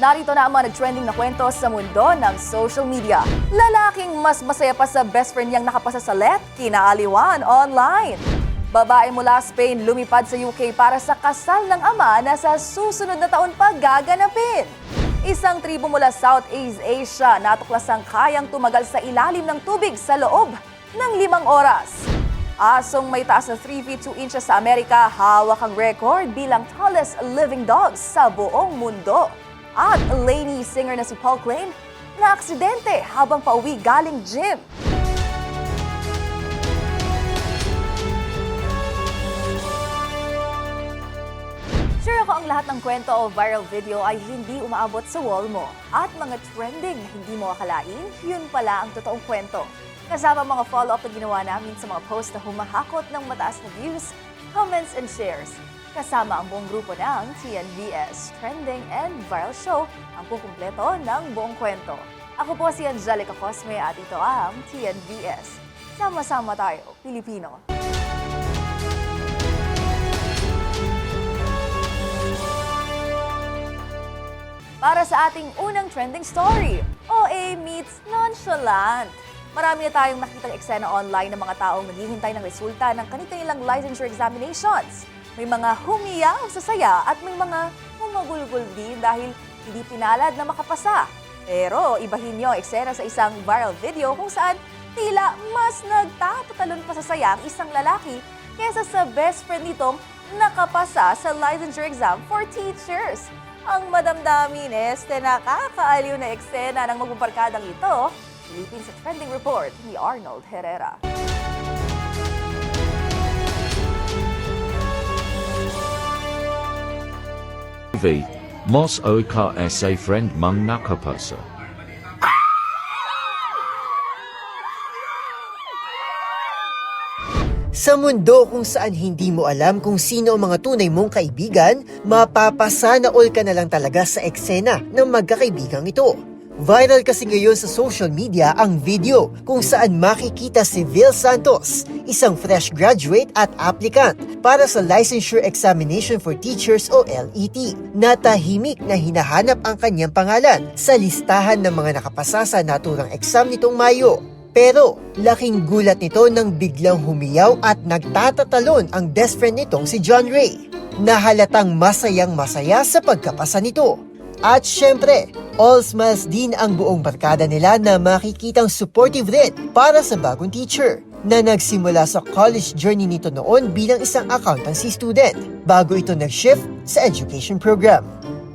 Narito na ang mga nag-trending na kwento sa mundo ng social media. Lalaking mas masaya pa sa best friend niyang nakapasa sa let, kinaaliwan online. Babae mula Spain lumipad sa UK para sa kasal ng ama na sa susunod na taon pa gaganapin. Isang tribo mula Southeast Asia natuklasang kayang tumagal sa ilalim ng tubig sa loob ng limang oras. Asong may taas na 3 feet 2 inches sa Amerika, hawak ang record bilang tallest living dogs sa buong mundo. At Lainey singer na si Paul Klein na aksidente habang pauwi galing gym. Sure ako ang lahat ng kwento o viral video ay hindi umaabot sa wall mo. At mga trending na hindi mo akalain, yun pala ang totoong kwento. Kasama mga follow-up na ginawa namin sa mga post na humahakot ng mataas na views, comments, and shares. Kasama ang buong grupo ng TNVS Trending and Viral Show ang kukumpleto ng buong kwento. Ako po si Angelica Cosme at ito ang TNVS. Sama-sama tayo, Pilipino. Para sa ating unang trending story, OA meets nonchalant. Marami na tayong nakitang eksena online ng mga taong naghihintay ng resulta ng kanilang licensure examinations. May mga humiyaw sa saya at may mga humagulgul din dahil hindi pinalad na makapasa. Pero ibahin niyo ang eksena sa isang viral video kung saan tila mas nagtatatalon pa sa saya ang isang lalaki kesa sa best friend nitong nakapasa sa licensure exam for teachers. Ang madamdamin este nakakaaliw na eksena ng magbubarkadang ito, Philippines Trending Report ni Arnold Herrera. V. Mos Oka sa friend mung nakapasa. Sa mundo kung saan hindi mo alam kung sino ang mga tunay mong kaibigan, mapapasana all ka na lang talaga sa eksena ng magkakaibigang ito. Viral kasi ngayon sa social media ang video kung saan makikita si Vil Santos, isang fresh graduate at applicant para sa Licensure Examination for Teachers o LET, na tahimik na hinahanap ang kanyang pangalan sa listahan ng mga nakapasa sa naturang exam nitong Mayo. Pero laking gulat nito nang biglang humiyaw at nagtatatalon ang best friend nitong si John Ray na halatang masayang masaya sa pagkapasa nito. At syempre, all smiles din ang buong barkada nila na makikitang supportive rin para sa bagong teacher na nagsimula sa college journey nito noon bilang isang accountancy student bago ito nag-shift sa education program.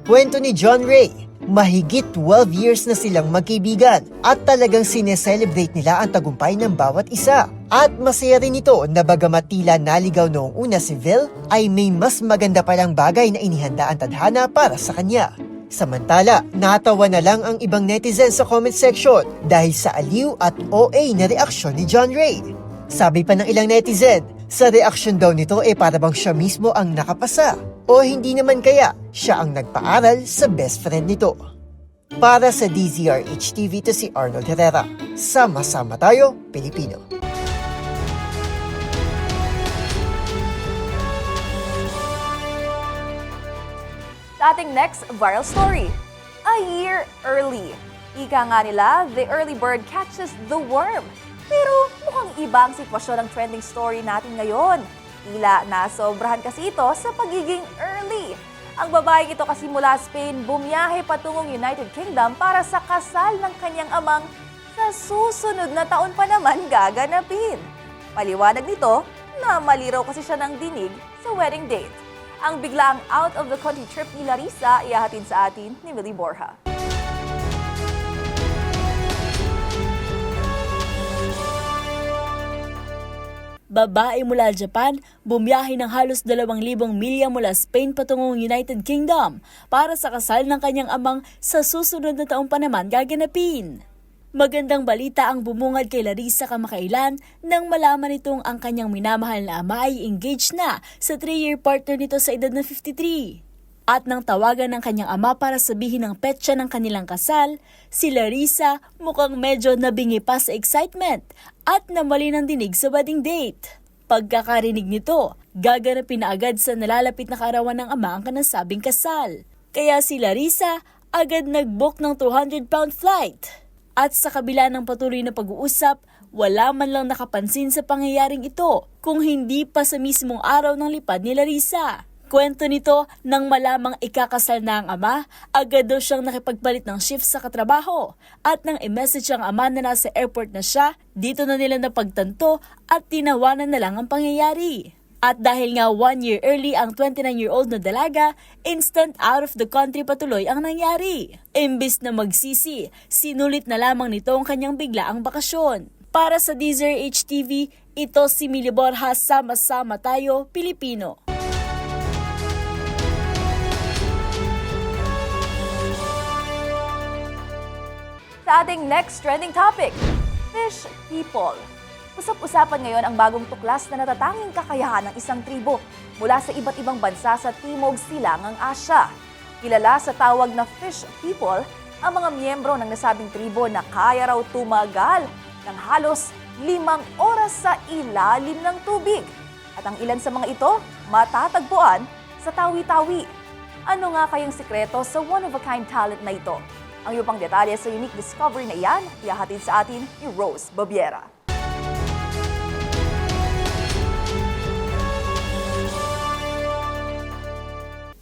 Kwento ni John Ray, mahigit 12 years na silang magkaibigan at talagang sineselebrate nila ang tagumpay ng bawat isa. At masaya rin ito na bagamat tila naligaw noong una si Vil, ay may mas maganda palang bagay na inihanda ang tadhana para sa kanya. Samantala, natawa na lang ang ibang netizens sa comment section dahil sa aliw at OA na reaksyon ni John Ray. Sabi pa ng ilang netizen, sa reaksyon daw nito eh para bang siya mismo ang nakapasa o hindi naman kaya siya ang nagpaaral sa best friend nito. Para sa DZRH TV to si Arnold Herrera. Sama-sama tayo, Pilipino. Ating next viral story, a year early. Ika nga nila, the early bird catches the worm. Pero mukhang iba ang sitwasyon ng trending story natin ngayon. Tila nasobrahan kasi ito sa pagiging early. Ang babaeng ito kasi mula Spain bumiyahe patungong United Kingdom para sa kasal ng kanyang amang sa susunod na taon pa naman gaganapin. Paliwanag nito na maliraw kasi siya ng dinig sa wedding date. Ang biglaang out of the country trip ni Larissa ihahatid sa atin ni Millie Borja. Babae mula Japan, bumiyahe ng halos 2,000 milya mula Spain patungong United Kingdom para sa kasal ng kanyang amang sa susunod na taong pa naman gaganapin. Magandang balita ang bumungad kay Larissa kamakailan nang malaman nitong ang kanyang minamahal na ama ay engaged na sa 3-year partner nito sa edad na 53. At nang tawagan ng kanyang ama para sabihin ang petsa ng kanilang kasal, si Larissa mukhang medyo nabingi pa sa excitement at namali ng dinig sa wedding date. Pagkakarinig nito, gaganapin na agad sa nalalapit na kaarawan ng ama ang kanasabing kasal. Kaya si Larissa agad nag-book ng 200-pound flight. At sa kabila ng patuloy na pag-uusap, wala man lang nakapansin sa pangyayaring ito kung hindi pa sa mismong araw ng lipad ni Larissa. Kwento nito, nang malamang ikakasal na ang ama, agad daw siyang nakipagpalit ng shift sa katrabaho. At nang i-message ang ama na nasa airport na siya, dito na nila napagtanto at tinawanan na lang ang pangyayari. At dahil nga one year early ang 29-year-old na dalaga, instant out of the country patuloy ang nangyari. Imbis na magsisi, sinulit na lamang nito ang kanyang biglaang bakasyon. Para sa Deezer HTV, ito si Mili Borja, Sama-sama Tayo, Pilipino. Sa ating next trending topic, fish people. Usap-usapan ngayon ang bagong tuklas na natatanging kakayahan ng isang tribo mula sa iba't ibang bansa sa Timog Silangang Asya. Kilala sa tawag na fish people ang mga miyembro ng nasabing tribo na kaya raw tumagal ng halos limang oras sa ilalim ng tubig. At ang ilan sa mga ito matatagpuan sa tawi-tawi. Ano nga kayang sikreto sa one-of-a-kind talent na ito? Ang iyo pang detalye sa unique discovery na iyan, ihahatid sa atin ni Rose Babiera.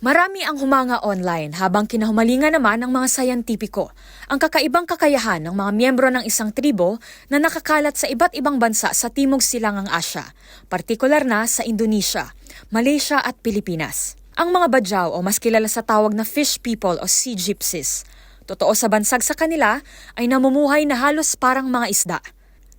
Marami ang humanga online habang kinahumalingan naman ng mga sayantipiko ang kakaibang kakayahan ng mga miyembro ng isang tribo na nakakalat sa iba't ibang bansa sa Timog Silangang Asya, partikular na sa Indonesia, Malaysia at Pilipinas. Ang mga Badyaw o mas kilala sa tawag na fish people o sea gypsies, totoo sa bansag sa kanila ay namumuhay na halos parang mga isda.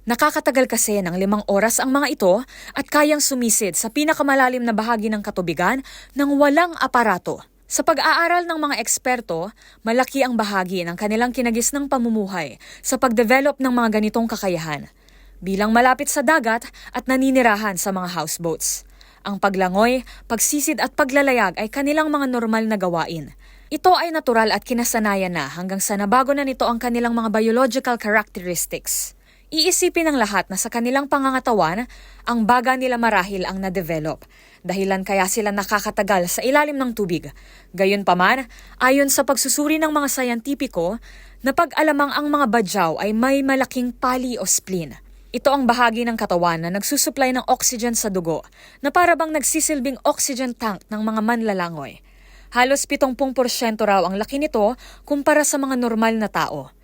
Nakakatagal kasi ng limang oras ang mga ito at kayang sumisid sa pinakamalalim na bahagi ng katubigan ng walang aparato. Sa pag-aaral ng mga eksperto, malaki ang bahagi ng kanilang kinagisnang pamumuhay sa pagdevelop ng mga ganitong kakayahan, bilang malapit sa dagat at naninirahan sa mga houseboats. Ang paglangoy, pagsisid at paglalayag ay kanilang mga normal na gawain. Ito ay natural at kinasanayan na hanggang sa nabago na nito ang kanilang mga biological characteristics. Iisipin ng lahat na sa kanilang pangangatawan, ang baga nila marahil ang na-develop, dahilan kaya sila nakakatagal sa ilalim ng tubig. Gayunpaman, ayon sa pagsusuri ng mga sayantipiko, napag-alamang ang mga badyaw ay may malaking pali o spleen. Ito ang bahagi ng katawan na nagsusupply ng oxygen sa dugo, na para bang nagsisilbing oxygen tank ng mga manlalangoy. Halos 70% raw ang laki nito kumpara sa mga normal na tao.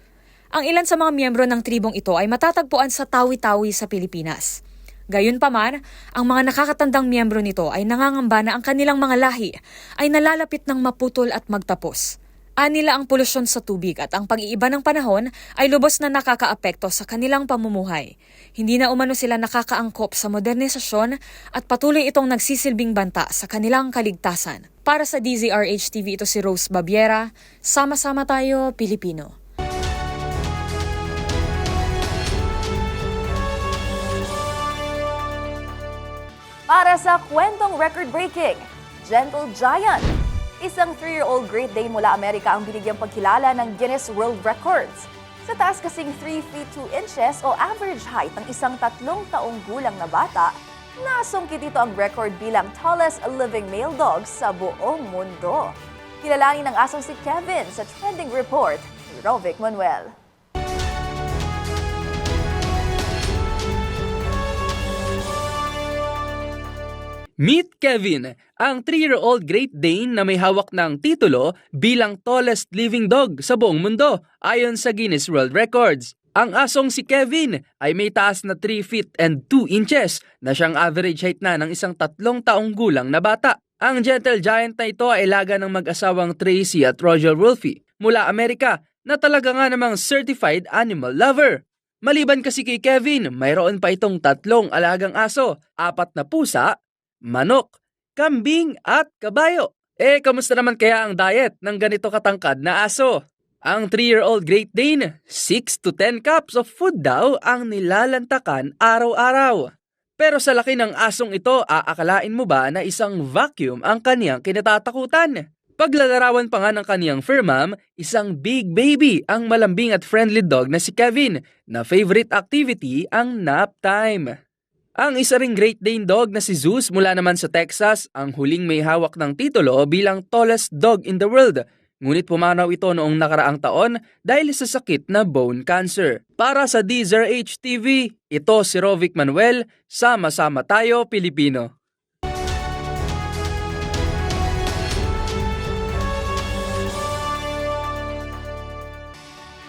Ang ilan sa mga miyembro ng tribong ito ay matatagpuan sa Tawi-Tawi sa Pilipinas. Gayunpaman, ang mga nakakatandang miyembro nito ay nangangamba na ang kanilang mga lahi ay nalalapit ng maputol at magtapos. Anila ang polusyon sa tubig at ang pag-iiba ng panahon ay lubos na nakakaapekto sa kanilang pamumuhay. Hindi na umano sila nakakaangkop sa modernisasyon at patuloy itong nagsisilbing banta sa kanilang kaligtasan. Para sa DZRH TV ito si Rose Babiera, sama-sama tayo Pilipino. Para sa kwentong record-breaking, Gentle Giant. Isang 3-year-old Great Dane mula Amerika ang binigyang pagkilala ng Guinness World Records. Sa taas kasing 3 feet 2 inches o average height ng isang tatlong taong gulang na bata, nasungkit ito ang record bilang tallest living male dog sa buong mundo. Kilalanin ng asong si Kevin sa Trending Report ni Rovic Manuel. Meet Kevin, ang 3-year-old Great Dane na may hawak ng titulo bilang tallest living dog sa buong mundo ayon sa Guinness World Records. Ang asong si Kevin ay may taas na 3 feet and 2 inches na siyang average height na ng isang tatlong taong gulang na bata. Ang gentle giant na ito ay laga ng mag-asawang Tracy at Roger Wolfie mula Amerika na talaga nga namang certified animal lover. Maliban kasi kay Kevin, mayroon pa itong tatlong alagang aso, apat na pusa, manok, kambing at kabayo. Eh, kamusta naman kaya ang diet ng ganito katangkad na aso? Ang 3-year-old Great Dane, 6 to 10 cups of food daw ang nilalantakan araw-araw. Pero sa laki ng asong ito, aakalain mo ba na isang vacuum ang kaniyang kinatatakutan? Paglalarawan pa nga ng kaniyang fur mom, isang big baby ang malambing at friendly dog na si Kevin na favorite activity ang nap time. Ang isa ring Great Dane dog na si Zeus mula naman sa Texas ang huling may hawak ng titulo bilang tallest dog in the world Ngunit pumanaw ito noong nakaraang taon dahil sa sakit na bone cancer. Para sa DZRH TV, ito si Rovic Manuel, Sama-sama Tayo Pilipino.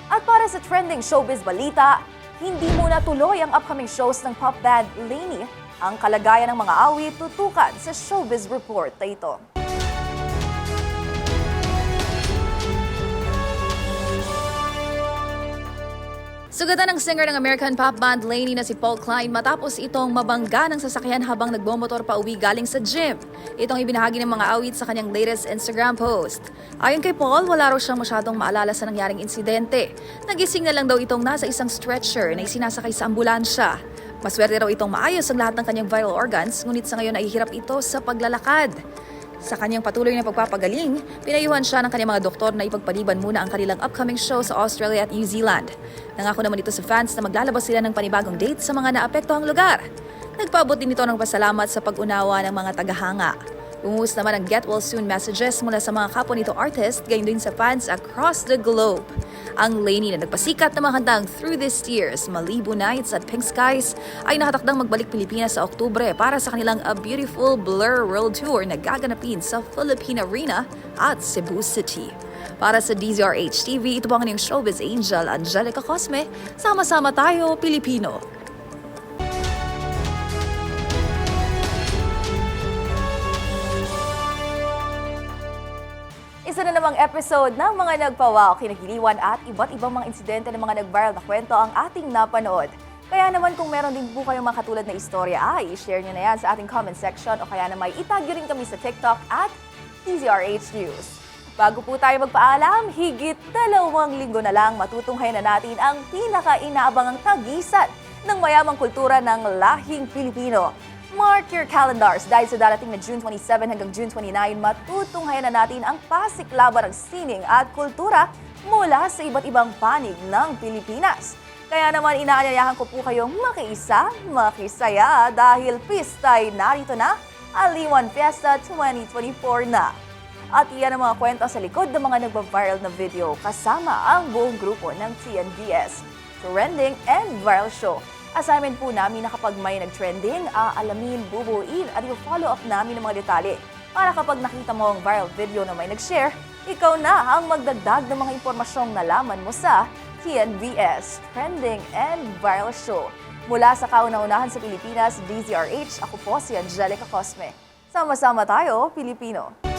At para sa trending showbiz balita, hindi muna tuloy ang upcoming shows ng pop band Lainey. Ang kalagayan ng mga awit tutukan sa showbiz report na ito. Sugatan ng singer ng American pop band Lainey na si Paul Klein matapos itong mabangga ng sasakyan habang nagbomotor pa uwi galing sa gym. Itong ibinahagi ng mga awit sa kanyang latest Instagram post. Ayon kay Paul, wala raw siyang masyadong maalala sa nangyaring insidente. Nagising na lang daw itong nasa isang stretcher na isinasakay sa ambulansya. Maswerte raw itong maayos ang lahat ng kanyang vital organs, ngunit sa ngayon ay hirap ito sa paglalakad. Sa kanyang patuloy na pagpapagaling, pinayuhan siya ng kanyang mga doktor na ipagpaliban muna ang kanilang upcoming show sa Australia at New Zealand. Nangako naman ito sa fans na maglalabas sila ng panibagong date sa mga naapektuhang lugar. Nagpaabot din ito ng pasalamat sa pag-unawa ng mga tagahanga. Bumuhos naman ang get well soon messages mula sa mga kapwa nito artist, gayon din sa fans across the globe. Ang Lainey na nagpasikat na mahantang Through These Tears, Malibu Nights at Pink Skies ay nakatakdang magbalik Pilipinas sa Oktubre para sa kanilang A Beautiful Blur World Tour na gaganapin sa Philippine Arena at Cebu City. Para sa DZRH TV, ito po ang inyong showbiz angel, Angelica Cosme. Sama-sama tayo, Pilipino. Episode ng mga nagpawaw, kinagiliwan at iba't ibang mga insidente ng mga nag-viral na kwento ang ating napanood. Kaya naman kung meron din po kayong mga katulad na istorya, ay share nyo na yan sa ating comment section o kaya naman itag nyo rin kami sa TikTok at TZRH News. Bago po tayo magpaalam, higit dalawang linggo na lang matutunghayan na natin ang pinaka-inaabangang tagisan ng mayamang kultura ng lahing Pilipino. Mark your calendars dahil sa darating na June 27 hanggang June 29, matutunghayan na natin ang pasiklaban ng sining at kultura mula sa iba't ibang panig ng Pilipinas. Kaya naman inaanyayahan ko po kayong makiisa, makisaya dahil pistay narito na, Aliwan Fiesta 2024 na. At iyan ang mga kwento sa likod ng mga nagba-viral na video kasama ang buong grupo ng TNVS, Trending and Viral Show. Assignment po namin na kapag may nag-trending, aalamin, bubuin at i-follow up namin ang mga detalye. Para kapag nakita mo ang viral video na may nag-share, ikaw na ang magdagdag ng mga impormasyong nalaman mo sa TNVS, Trending and Viral Show. Mula sa kauna-unahan sa Pilipinas, DZRH, ako po si Angelica Cosme. Sama-sama tayo, Pilipino.